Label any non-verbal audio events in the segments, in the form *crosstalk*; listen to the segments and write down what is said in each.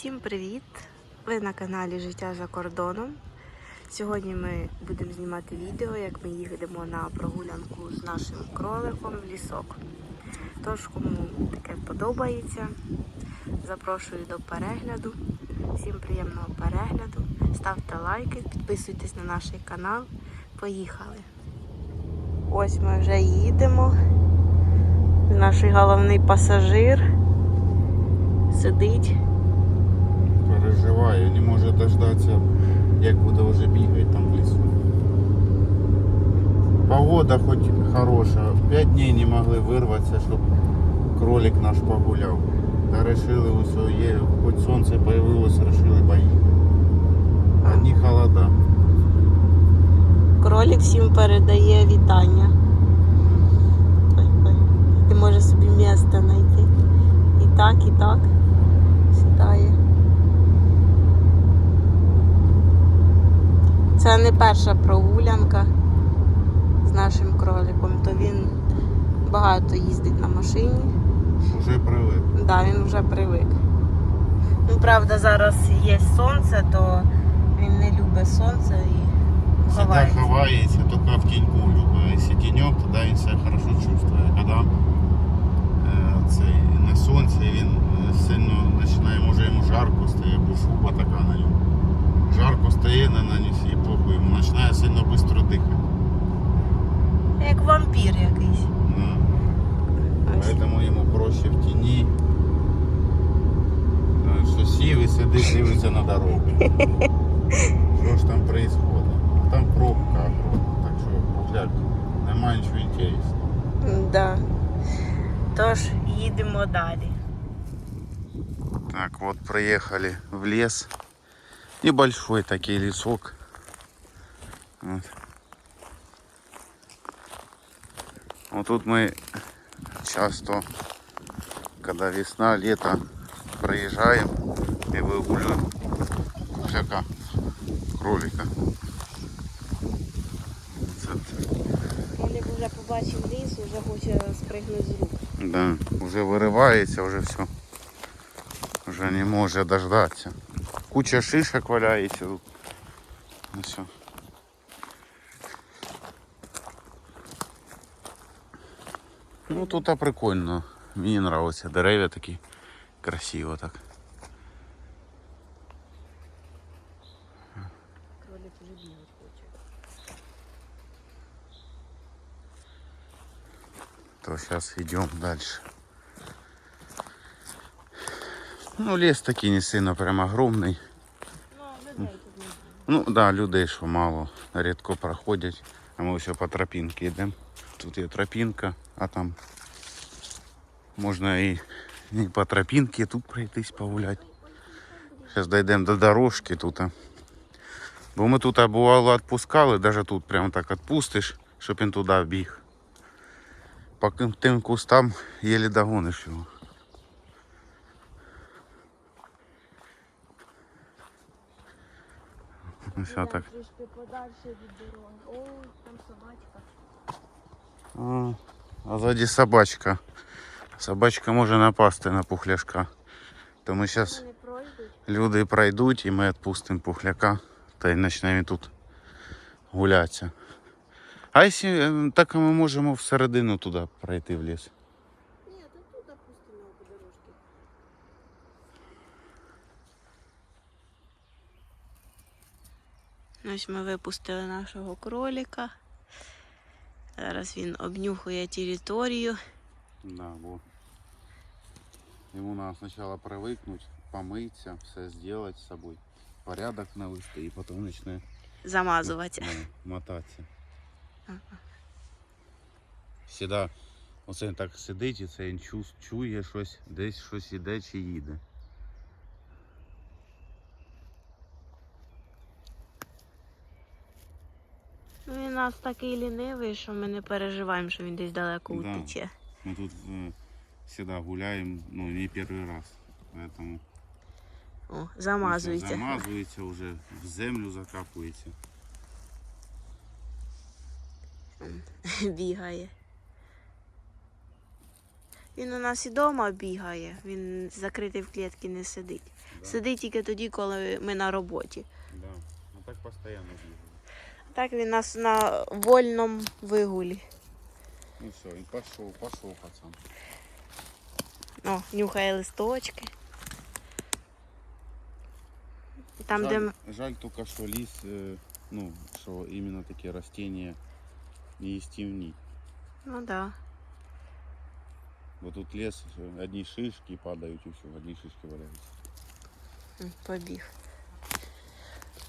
Всім привіт! Ви на каналі Життя за кордоном. Сьогодні ми будемо знімати відео, як ми їдемо на прогулянку з нашим кроликом в лісок. Тож, кому таке подобається, запрошую до перегляду. Всім приємного перегляду. Ставте лайки, підписуйтесь на наш канал. Поїхали! Ось ми вже їдемо. Наш головний пасажир сидить. Переживаю, не може дождатися, як буде вже бігати там в лісу. Погода хоч хороша. П'ять днів не могли вирватися, щоб кролик наш погуляв. Та решили усе, є, хоч сонце появилось, решили поїхати. Одні холода. Кролик всім передає вітання. Ти можеш собі місце знайти. І так, і так. Сідає. Це не перша прогулянка з нашим кроликом, то він багато їздить на машині. Уже привик. Да, він вже привик. Ну, правда, зараз є сонце, то він не любить сонце і Всегда ховається. ховається, тільки в тіньку любить. Якщо тіньок, тоді він себе хорошо чувствує. Коли е, цей, на сонці він е, сильно починає, може йому жарко стає, бо шуба така на ньому. Жарко стає на, на носі, і похуй, йому починає сильно швидко дихати. Як вампір якийсь. Да. Ось. Поэтому йому проще в тіні. Е, Що сів і сидить, дивиться на дорогу. Що ж там відбувається? Там пробка огромна, так що погулять, немає нічого інтересного. Да. Тож їдемо далі. Так, вот приехали в лес. Небольшой такой лесок. Вот. Вот тут мы часто, когда весна, лето, проезжаем и выгуливаем всяка кролика. Кролик вже побачив ліс, вже хоче спригнути з рук. Да, уже виривається, вже все. Вже не може дождатися Куча шишок валяється тут. Ну все. Ну тут а прикольно. Мені подобається. Дерев'я такі красиво так. Кролик вже бігати хоче. То сейчас идем дальше. Ну, лес такий не сильно прям огромний. Ну, не. Ну да, людей що мало, рідко проходять, а ми все по тропінці йдемо. Тут є тропінка, а там можна і, і по тропінці тут пройтись погуляти. Зараз дійдемо до дорожки тут. Бо ми тут бувало відпускали, навіть тут прямо так відпустиш, щоб він туди біг. По тим кустам єлі догониш його. Все так. Трішки подальше від дороги. Ой, там собачка. А, а ззаді собачка. Собачка може напасти на пухляшка. То ми зараз люди пройдуть і ми відпустимо пухляка та й почнемо тут гулятися. А якщо е, так ми можемо всередину туди пройти в ліс. Ні, то тут опустимо його по дорожці. Ось ми випустили нашого кролика. Зараз він обнюхує територію. Да, бо йому треба спочатку привикнути, помитися, все зробити з собою, порядок навести і потім почне Замазуватися. да, мотатися. Ага. Сіда, оце він так сидить і це він чу- чує щось, десь щось іде чи їде. Він у нас такий лінивий, що ми не переживаємо, що він десь далеко Да. утече. Мы тут э, всегда гуляем, ну, не первый раз. Поэтому О, ну, всё замазується. замазується, вже в землю закапується. *laughs* Бігає. Він у нас і вдома бігає, він закритий в клітці не сидить. Сидить тільки тоді, коли ми на роботі. Да. Ну так постійно бігає. Так він нас на вольному вигулі. Ну все, він пішов, пішов, пацан. О, нюхає листочки. Там, де жаль, м- жаль тільки, що ліс, е, ну, що іменно такі растения не їстівні. ну да. Бо тут ліс, що одні шишки падають і все, одні шишки валяються. М, Побіг.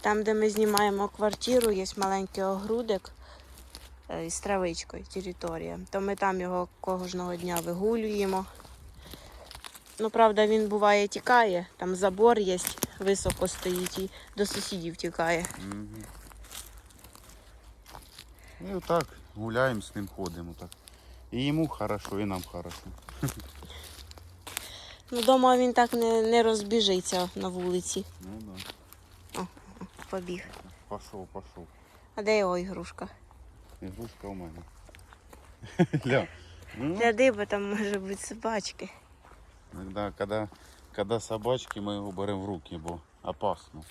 Там, де ми знімаємо квартиру, є маленький огрудик е, із травичкою, територія. То ми там його кожного дня вигулюємо. Ну, правда, він буває тікає, там забор є, високо стоїть і до сусідів тікає. Угу. І отак гуляємо з ним, ходимо так. І йому хорошо, і нам хорошо. Ну, дома він так не, не розбіжиться на вулиці. Ну да. Побіг. Пошов, пошов. А де його ігрушка? Ігрушка у мене. *laughs* Ля. Ну, Гляди, бо там може бути собачки. Иногда, когда, когда собачки, мы его берем в руки, бо опасно.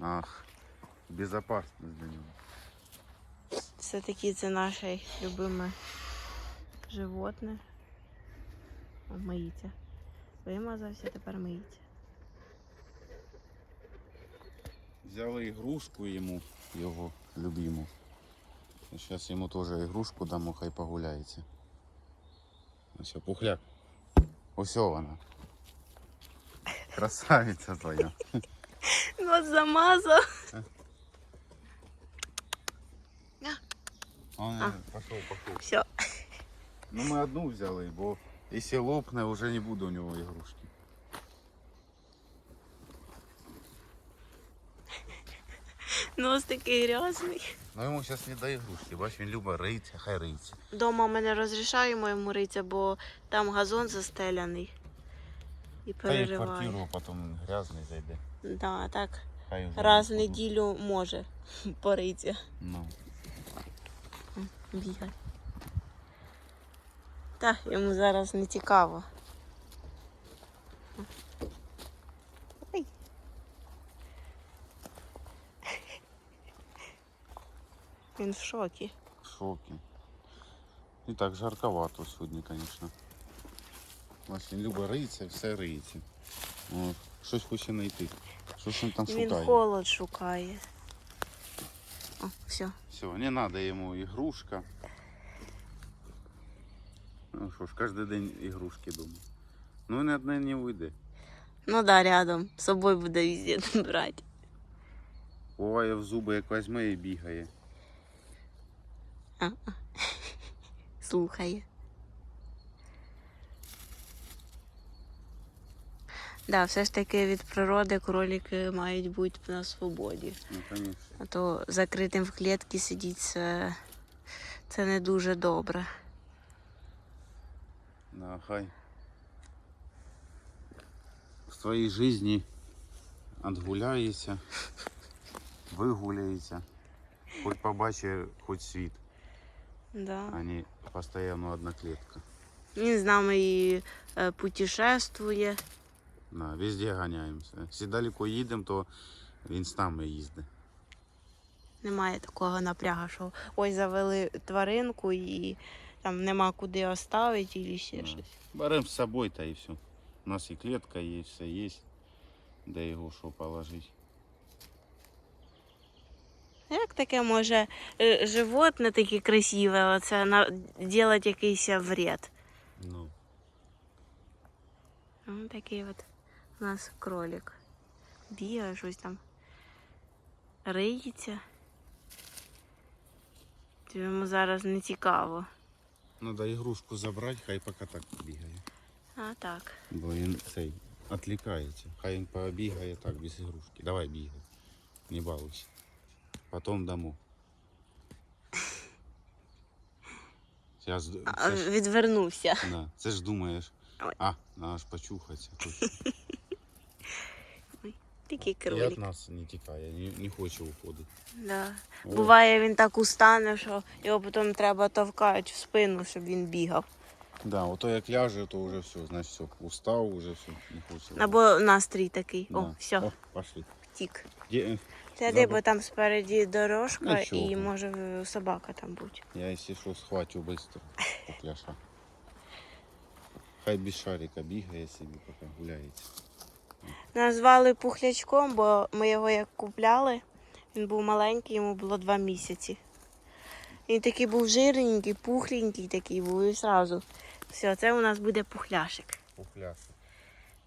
Ах, безопасность для него. Все-таки це наше любиме животне. Миється. Вимазався, тепер миється. Взяли игрушку ему, его любимую. Сейчас ему тоже игрушку дамо, хай погуляється. Ось пухляк. Ось вона. Красавиця твоя. *laughs* Ну, замазав. Он, А. Пошел, пошел. Все. Ну ми одну взяли, бо якщо лопне, вже не буде у нього ігрушки. Нос такий грязний. Ну йому зараз не до ігрушки, бач, він любить риться, хай риться. Дома ми не розрішаємо йому ритися, бо там газон застеляний. І Та й в перериває. квартиру потім грязний зайде. Да, так. Хай вже Раз в неділю може *laughs* поритися. Ну. Бігай. Та, йому зараз не цікаво. Він в шокі. В шокі. І так жарковато сьогодні, звісно. Він любить риться, все риється. От. Щось хоче знайти. Щось він там Він холод шукає. О, все. Все, не треба йому ігрушка. Ну що ж, кожен день ігрушки дома. Ну він одне не вийде. Ну да, рядом. З собою буде везде брати. Буває в зуби як візьме і бігає. *laughs* Слухає. Да, все ж таки від природи кролики мають бути на свободі. Ну. А то закритим в клітці сидіти це, це не дуже добре. Да, хай. В своїй житті відгуляється, вигуляється, хоч побачить хоч світ, Да. а не постійно одна клітка. Він з нами і е, путешествує. Да, везде ганяємося. Якщо далеко їдемо, то він з нами їздить. Немає такого напрягу, що ось завели тваринку і там нема куди оставити і ще Да. щось. Беремо з собою та і все. У нас і клітка є, все є, де його що положити. Як таке може е, животне таке красиве, оце на, делать якийсь вред? Ну, Ну, такий от у нас кролик. Бігає щось там. Риється. Тобі Йому зараз не цікаво. треба ігрушку забрати, хай поки так бігає. А так. Бо він цей відлікається. Хай він побігає так без ігрушки. Давай бігай. Не балуйся. Потім дамо. Зараз, А, це, ж, Відвернувся. да, це ж думаєш. Ой. А, треба ж почухатися. Точно. Такий І від нас не тікає, не, не хоче уходити. Да. О, Буває, він так устане, що його потім треба товкати в спину, щоб він бігав. Да, ото як ляже, то вже все, значить все, устав, вже все, не хоче. Або настрій такий. О, Да. все, О, пошли. втік. Де- Сяди, бо там спереді дорожка Нічого. і може собака там бути. Я, якщо що, схвачу швидко пухляша. Хай без шарика бігає собі, поки гуляється. Назвали пухлячком, бо ми його як купляли. Він був маленький, йому було два місяці. Він такий був жирненький, пухленький такий був і одразу. Все, це у нас буде пухляшик. Пухляша.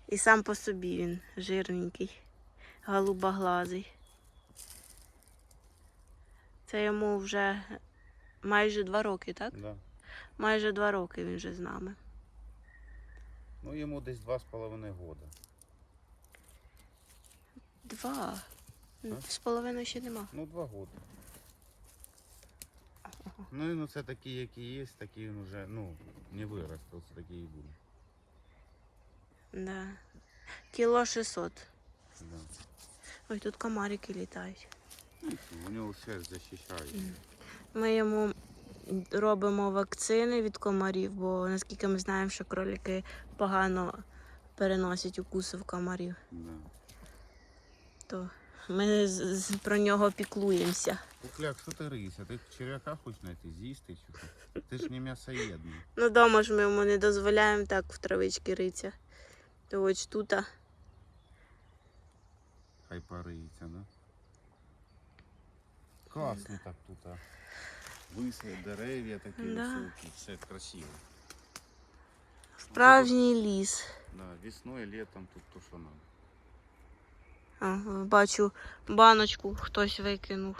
І сам по собі він жирненький, голубоглазий. Це йому вже майже два роки, так? Да. Майже два роки він вже з нами. Ну йому десь два з половиною года. Два. А? З половиною ще нема. Ну, два года. Ну, ну це такі, які є, такі він вже, ну, не виросте, це такі і буде. Да. Кіло 600. Да. Ой, тут комарики літають. У нього шерсть захищає. Ми йому робимо вакцини від комарів, бо наскільки ми знаємо, що кролики погано переносять укуси в комарів. Да. То ми з- з- про нього піклуємося. Кукляк, що ти риєшся? Ти черв'яка хочеш знайти, з'їсти чи що? Ти ж не м'ясоєдний. Ну, дома ж ми йому не дозволяємо так в травички ритися. То ось тут. а, Хай пориється, да? Класно так тут, а. Висли, дерев'я такі Да. високі, все красиво. Справжній ліс. Да, весною, літом тут то, що. А, бачу, баночку хтось викинув.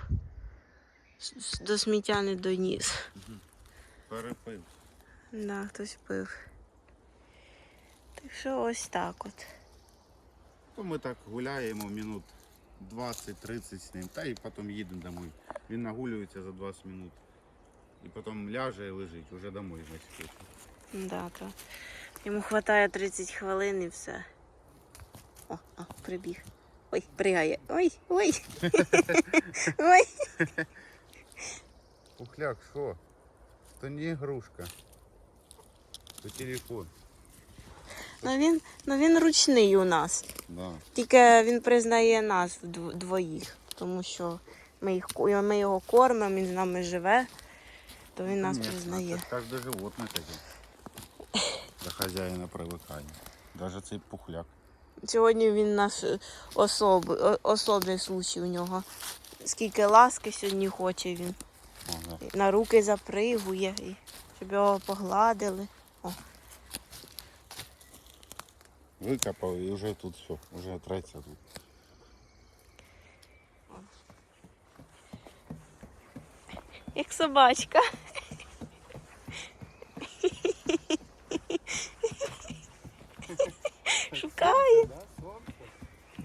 С- с- До сміття не доніс. Перепив. Да, хтось пив. Так що ось так от. То ми так гуляємо минут 20-30 з ним, та і потім їдемо домой. Він нагулюється за 20 минут. І потім ляже і лежить, уже домой значить. Да, то. Йому вистачає 30 хвилин і все. О, о, прибіг. Ой, пригає. Ой, ой. *laughs* ой. Пухляк, що? То не ігрушка. То телефон. Ну він, ну він ручний у нас. Да. Тільки він признає нас двоїх, тому що ми, їх, ми його кормимо, він з нами живе, то він нас Конечно, признає. Це кожне животне таке. До хазяїна привикає. Даже цей пухляк. Сьогодні він наш е, особ, особний случай у нього. Скільки ласки сьогодні хоче він. Ага. На руки запригує, щоб його погладили. О, Викопав і вже тут все, вже треться тут. як собачка. Шукає.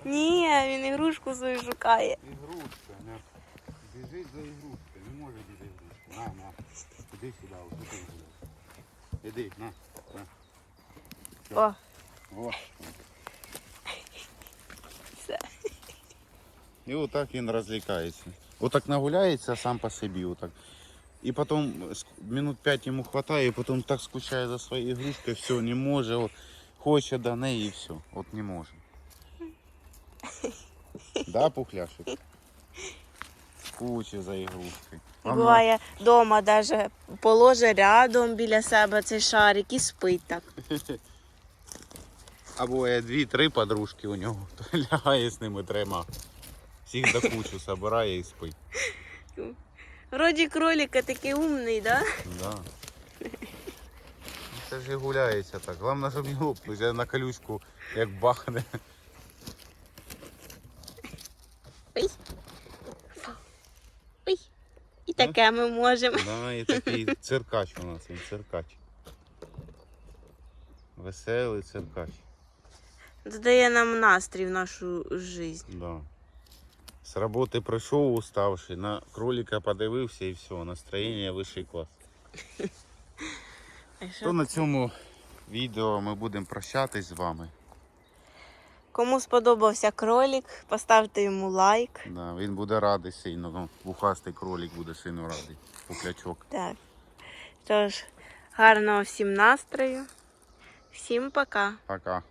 Ні, він ігрушку свою шукає. Ігрушка, не. Біжить за ігрушкою, не може без ігрушки. На, на. Іди сюди, ось тут іди. Іди, на. на. О, О. все. І отак він розлікається. Отак нагуляється сам по собі. Отак. І потім минут 5 йому вистачає, і потім так скучає за своєю ігрушкою, все, не може, от, хоче до неї і все. От не може. Да, пухляшик? Скуче за ігрушкою. А Буває вдома навіть положе рядом біля себе цей шарик і спить так. *laughs* Або є дві-три подружки у нього, *laughs* лягає з ними трьома. Всіх до кучу збирає і спить. Вроді кролика такий умний, да? Да. Ну, Це ж і гуляється так. Головне, щоб не лопнуть, я на колючку як бахне. Ой. Ой. І таке ми можемо. Да, і такий циркач у нас, він циркач. Веселий циркач. Додає нам настрій в нашу життя. Да. З роботи прийшов уставший, на кролика подивився і все, настроєння вищий клас. То на цьому відео ми будемо прощатись з вами. Кому сподобався кролик, поставте йому лайк. Да, він буде радий сильно. Ну, вухастий кролик буде сильно радий. Пуклячок. Так. Тож, Гарного всім настрою. Всім пока. Пока.